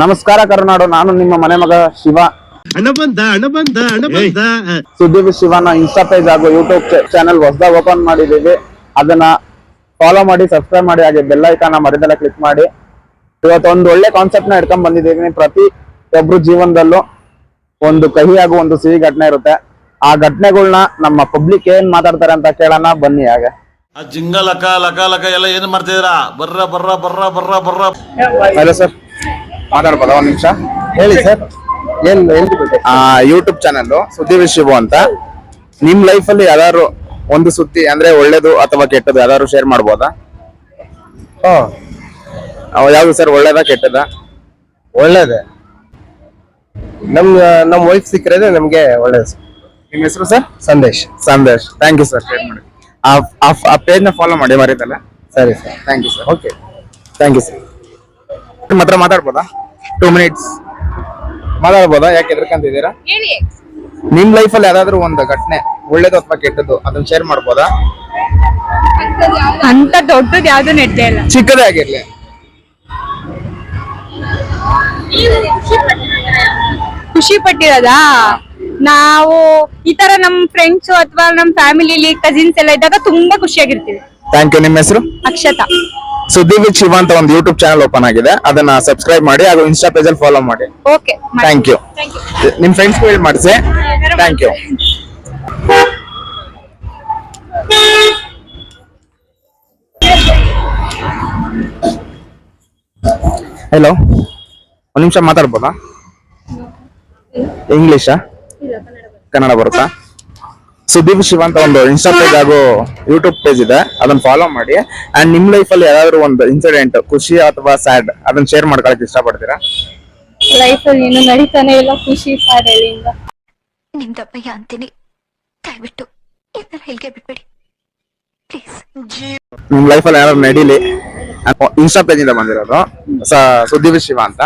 ನಮಸ್ಕಾರ ಕರುನಾಡು ನಾನು ನಿಮ್ಮ ಮನೆ ಮಗ ಶಿವ. ಸುದ್ದಿ ವಿತ್ ಶಿವನ ಇನ್ಸ್ಟಾ ಪೇಜ್ ಹಾಗೂ ಯೂಟ್ಯೂಬ್ ಚಾನೆಲ್ ಹೊಸದಾಗ ಓಪನ್ ಮಾಡಿದೀವಿ ಅದನ್ನ ಫಾಲೋ ಮಾಡಿ ಸಬ್ಸ್ಕ್ರೈಬ್ ಮಾಡಿ ಹಾಗೆ ಬೆಲ್ ಐಕಾನ ಮರಿದೆಲ್ಲ ಕ್ಲಿಕ್ ಮಾಡಿ. ಇವತ್ತು ಒಂದು ಒಳ್ಳೆ ಕಾನ್ಸೆಪ್ಟ್ನ ಇಟ್ಕೊಂಡ್ ಬಂದಿದ್ದೀನಿ ಪ್ರತಿ ಒಬ್ರು ಜೀವನದಲ್ಲೂ ಒಂದು ಕಹಿ ಹಾಗೂ ಒಂದು ಸಿಹಿ ಘಟನೆ ಇರುತ್ತೆ. ಆ ಘಟನೆಗಳನ್ನ ನಮ್ಮ ಪಬ್ಲಿಕ್ ಏನ್ ಮಾತಾಡ್ತಾರೆ ಅಂತ ಕೇಳೋಣ. ಬನ್ನಿ ಹಾಗೆ. ಆ ಜಿಂಗ ಲಕ ಲಕ ಲಕ ಎಲ್ಲ ಏನ್ ಮಾಡ್ತಿದ್ದೀರಾ? ಬರ್ರ ಬರ್ರ ಬರ್ರ ಬರ್ರ ಬರ್ರ. ಹಲೋ ಸರ್ ಮಾತಾಡ್ಬೋದಾ? ಒಂದ್ ನಿಮಿಷ. ಹೇಳಿ ಸರ್. ಏನ್ ಯೂಟ್ಯೂಬ್ ಚಾನಲ್ ಸುದ್ದಿ ವಿಶ್ವ ಶಿವು ಅಂತ. ನಿಮ್ ಲೈಫ್ ಅಲ್ಲಿ ಯಾವ್ದಾದ್ರು ಒಂದು ಸುದ್ದಿ ಅಂದ್ರೆ ಒಳ್ಳೇದು ಅಥವಾ ಕೆಟ್ಟದ್ದು ಯಾವ್ದಾದ್ರು ಶೇರ್ ಮಾಡ್ಬೋದಾ? ಯಾವ್ದು ಸರ್ ಒಳ್ಳೇದಾ ಕೆಟ್ಟದ? ಒಳ್ಳೇದೇ. ನಮ್ ನಮ್ ವೈಫ್ ಸಿಕ್ಕರೆ ನಮ್ಗೆ ಒಳ್ಳೇದು ನಿಮ್ಮ ನಿಮ್ ಹೆಸರು sir Sandesh. Sandesh. Thank you sir share ಮಾಡಿ. ಆ ಪೇಜ್ನ ಫಾಲೋ ಮಾಡಿ ಮರೀತಲ್ಲ? ಸರಿ sir thank you sir okay thank you sir ನಿಮ್ಮ ಹತ್ರ ಮಾತಾಡ್ಬೋದಾ? Two minutes ಮಾತಾಡ್ಬೋದಾ? ಯಾಕೆ ಎದ್ರಕಂತಿದ್ದೀರಾ ಹೇಳಿ. ನಿಮ್ ಲೈಫ್ ಅಲ್ಲಿ ಯಾವ್ದಾದ್ರು ಒಂದು ಘಟನೆ ಒಳ್ಳೇದು ಅಥವಾ ಕೆಟ್ಟದ್ದು ಅದನ್ನ ಶೇರ್ ಮಾಡ್ಬೋದಾ? ಅಂತ ದೊಡ್ಡದು ಯಾವ್ದು ನೆಟ್ಟೇ ಇಲ್ಲ. ಚಿಕ್ಕದೇ ಆಗಿರ್ಲಿ. ಖುಷಿ ಪಟ್ಟಿರೋದಾ? ನಾವು ಈ ತರ ನಮ್ ಫ್ರೆಂಡ್ಸ್ ಅಥವಾ ನಮ್ ಫ್ಯಾಮಿಲಿಲಿ ಕಸಿನ್ಸ್ ಎಲ್ಲ ಇದ್ದಾಗ ತುಂಬಾ ಖುಷಿಯಾಗಿರ್ತೀವಿ. ಥ್ಯಾಂಕ್ ಯು ನಿಮ್ಮ ಹೆಸರು? ಅಕ್ಷತಾ. ಸುದ್ದಿ ವಿತ್ ಶಿವ ಅಂತ ಒಂದು ಯೂಟ್ಯೂಬ್ ಚಾನಲ್ ಓಪನ್ ಆಗಿದೆ. ಅದನ್ನ ಸಬ್ಸ್ಕ್ರೈಬ್ ಮಾಡಿ ಹಾಗೂ ಇನ್ಸ್ಟಾ ಪೇಜ್ ಅಲ್ಲಿ ಫಾಲೋ ಮಾಡಿ. ಓಕೆ ಥ್ಯಾಂಕ್ ಯು ನಿಮ್ ಫ್ರೆಂಡ್ಸ್ ಹೇಳಿ ಮಾಡಿಸಿ. ಥ್ಯಾಂಕ್ ಯು ಹಲೋ ಒಂದ್ ನಿಮಿಷ ಮಾತಾಡ್ಬೋದಾ? ಇಂಗ್ಲಿಷಾ ಕನ್ನಡ ಬರುತ್ತಾ? ಸುದೀಪ್ ಶಿವ ಅಂತ ಒಂದು ಇನ್ಸ್ಟಾ ಪೇಜ್ ಹಾಗೂ ಯೂಟ್ಯೂಬ್ ಪೇಜ್ ಇದೆ. ಅದನ್ನ ಫಾಲೋ ಮಾಡಿ. ಅಂಡ್ ನಿಮ್ ಲೈಫ್ ಅಲ್ಲಿ ಯಾವ್ದಾದ್ರು ಒಂದು ಇನ್ಸಿಡೆಂಟ್ ಖುಷಿ ಅಥವಾ ಸ್ಯಾಡ್ ಅದನ್ನ ಶೇರ್ ಮಾಡ್ಕೊಳಕ್ ಇಷ್ಟಪಡ್ತೀರಾ? ಲೈಫ್ ಅಲ್ಲಿ ಏನು ನಡೀತಾನೆ ಇಲ್ಲ ಖುಷಿ ಸ್ಯಾಡ್ ಎಲ್ಲಿಂದ ನಿಮ್ದಪ್ಪಯ್ಯ ಅಂತೀನಿ. ದಯವಿಟ್ಟು ಇದನ್ನ ಹೇಳಿಕೆ ಬಿಟ್ಬಿಡಿ ಪ್ಲೀಸ್ ನಿಮ್ ಲೈಫ್ ಅಲ್ಲಿ ಯಾರು ನಡೀಲಿ. ಇನ್ಸ್ಟಾ ಪೇಜ್ ಇಂದ ಬಂದಿರೋದು. ಸುದೀಪ್ ಶಿವ ಅಂತ.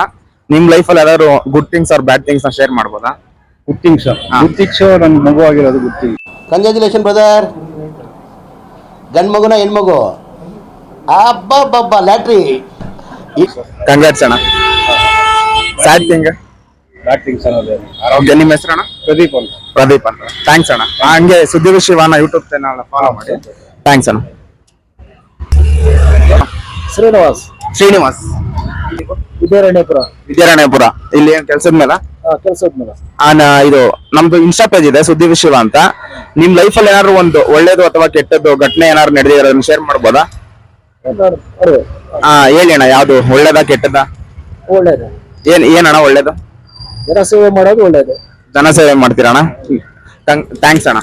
ನಿಮ್ ಲೈಫ್ ಅಲ್ಲಿ ಯಾವ್ದಾದ್ರು ಗುಡ್ ಥಿಂಗ್ಸ್ ಆರ್ ಬ್ಯಾಡ್ ಥಿಂಗ್ಸ್ನ ಶೇರ್ ಮಾಡ್ಬೋದಾ? ಗುತ್ತಿಂಗ್ಸ್ ಗುತ್ತಿಂಗ್ಸ್ ನನ್ ಮಗು ಆಗಿರೋದು ಗುತ್ತಿಂಗ್ ಕಂಗ್ರ್ಯಾಚುಲೇಷನ್ ಬ್ರದರ್ ಗಂಡ್ ಮಗುನ ಹೆಣ್ಮಗು? ಅಬ್ಬಬ್ಬಬ್ಬ ಲ್ಯಾಟ್ರಿ ಕಂಗ್ರಾಟ್ಸ್ ಅಣ್ಣ. ಸ್ಯಾಡ್ ಥಿಂಗ್ ಬ್ಯಾಟಿಂಗ್ಸ್ ಅನ್ನೋದು ಓಕೆ ನಿಮ್ಮ ಹೆಸರು ಅಣ್ಣ? ಪ್ರದೀಪ್ ಅಂತ. ಪ್ರದೀಪ್ ಅಂತ. ಥ್ಯಾಂಕ್ಸ್ ಅಣ್ಣ. ಹಂಗೆ ಸುದೀಪ್ ಶಿವನ ಯೂಟ್ಯೂಬ್ ಚಾನಲ್ ಫಾಲೋ ಮಾಡಿ. ಥ್ಯಾಂಕ್ಸ್ ಅಣ್ಣ. ಶ್ರೀನಿವಾಸ್. ಶ್ರೀನಿವಾಸ್. ವಿದ್ಯಾರಣ್ಯಪುರ. ವಿದ್ಯಾರಣ್ಯಪುರ. ಇಲ್ಲಿ ಏನ್ ಕೆಲ್ಸದ ಮೇಲೆ? ಕೆಲಸದ ಮೇಲೆ. ಆನ ಇದು ನಮ್ದು ಇನ್ಸ್ಟಾ ಪೇಜ್ ಇದೆ ಸುದ್ದಿ ವಿಶ್ವ ಅಂತ. ನಿಮ್ ಲೈಫ್ ಅಲ್ಲಿ ಏನಾದ್ರು ಒಂದು ಒಳ್ಳೇದು ಅಥವಾ ಕೆಟ್ಟದ್ದು ಘಟನೆ ಏನಾದ್ರು ನಡೆದಿರೋದನ್ನ ಶೇರ್ ಮಾಡ್ಬೋದಾ? ಹಾ ಹೇಳಿ ಅಣ್ಣ ಯಾವ್ದು ಒಳ್ಳೇದಾ ಕೆಟ್ಟದಾ ಒಳ್ಳೇದು. ಏನ್ ಏನಣ್ಣ ಒಳ್ಳೇದು? ಜನಸೇವೆ ಮಾಡೋದು ಒಳ್ಳೇದು. ಜನಸೇವೆ ಮಾಡ್ತೀರಣ್ಣ ಥ್ಯಾಂಕ್ಸ್ ಅಣ್ಣ?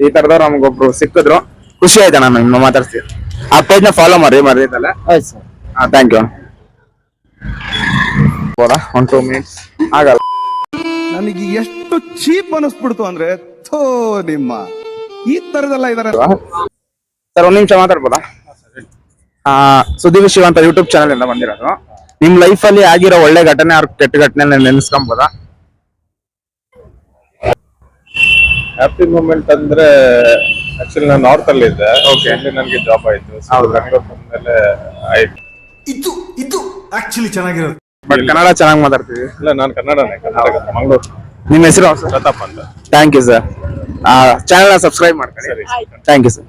ಈ ತರದವ್ರು ನಮ್ಗೊಬ್ರು ಸಿಕ್ಕಿದ್ರು. ಖುಷಿ ಆಯ್ತಣ್ಣ ಅಣ್ಣ ನಿಮ್ಮ ಮಾತಾಡ್ತೀವಿ ಆ ಪೇಜ್ನ ಫಾಲೋ ಮಾಡಿ ಮರ್ದಿದ್ದಲ್ಲ. ಆಯ್ತು ಸರ್. ಹಾ thank you one two minutes ಆಗಲ್ಲ. ನನಗೆ ಎಷ್ಟು ಚೀಪ್ ಅನಿಸ್ಬಿಡ್ತು ಅಂದ್ರೆ ಥೋ ನಿಮ್ಮ. ಈ ತರದೆಲ್ಲ ಇದಾರೆ. ಸರ್ ಒಂದ್ ನಿಮಿಷ ಮಾತಾಡ್ಬೋದಾ? ಆ ಸುದೀಪ್ ಶಿವ ಅಂತ ಯೂಟ್ಯೂಬ್ ಚಾನಲ್ ಇಂದ ಬಂದಿರೋದು. ನಿಮ್ ಲೈಫ್ ಅಲ್ಲಿ ಆಗಿರೋ ಒಳ್ಳೆ ಘಟನೆ ಅವ್ರ ಕೆಟ್ಟ ಘಟನೆ ನೆನೆಸ್ಕೊಂಬೋದಾ? ಹ್ಯಾಪಿ ಮೂಮೆಂಟ್ ಅಂದ್ರೆ ಆಕ್ಚುಲಿ ನಾನು ನಾರ್ತ್ ಅಲ್ಲಿ ಇದ್ದೆ. ಅಲ್ಲಿ ನನಗೆ ಜಾಬ್ ಆಯ್ತು. ಬೆಂಗಳೂರು ಬಂದ್ಮೇಲೆ ಆಯ್ತು. ಇದು ಇದು ಆಕ್ಚುಲಿ ಚೆನ್ನಾಗಿರೋದು ಬಟ್ ಕನ್ನಡ ಚೆನ್ನಾಗಿ ಮಾತಾಡ್ತೀವಿ ಇಲ್ಲ ನಾನು ಕನ್ನಡನೇ ಕರ್ನಾಟಕ ಮಂಗಳೂರು. ನಿಮ್ಮ ಹೆಸರು? ಪ್ರತಾಪ್ ಅಂತ. Thank you sir channel subscribe ಮಾಡ್ಕೊಳ್ಳಿ. ಥ್ಯಾಂಕ್ ಯು ಸರ್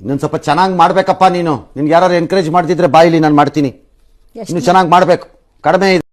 ಇನ್ನೊಂದು ಸ್ವಲ್ಪ ಚೆನ್ನಾಗಿ ಮಾಡ್ಬೇಕಪ್ಪ ನೀನು. ನಿನ್ಗೆ ಯಾರು ಎನ್ಕರೇಜ್ ಮಾಡ್ತಿದ್ರೆ ಬಾಯಿಲಿ ನಾನು ಮಾಡ್ತೀನಿ. ಇನ್ನು ಚೆನ್ನಾಗಿ ಮಾಡ್ಬೇಕು. ಕಡಿಮೆ ಇದೆ.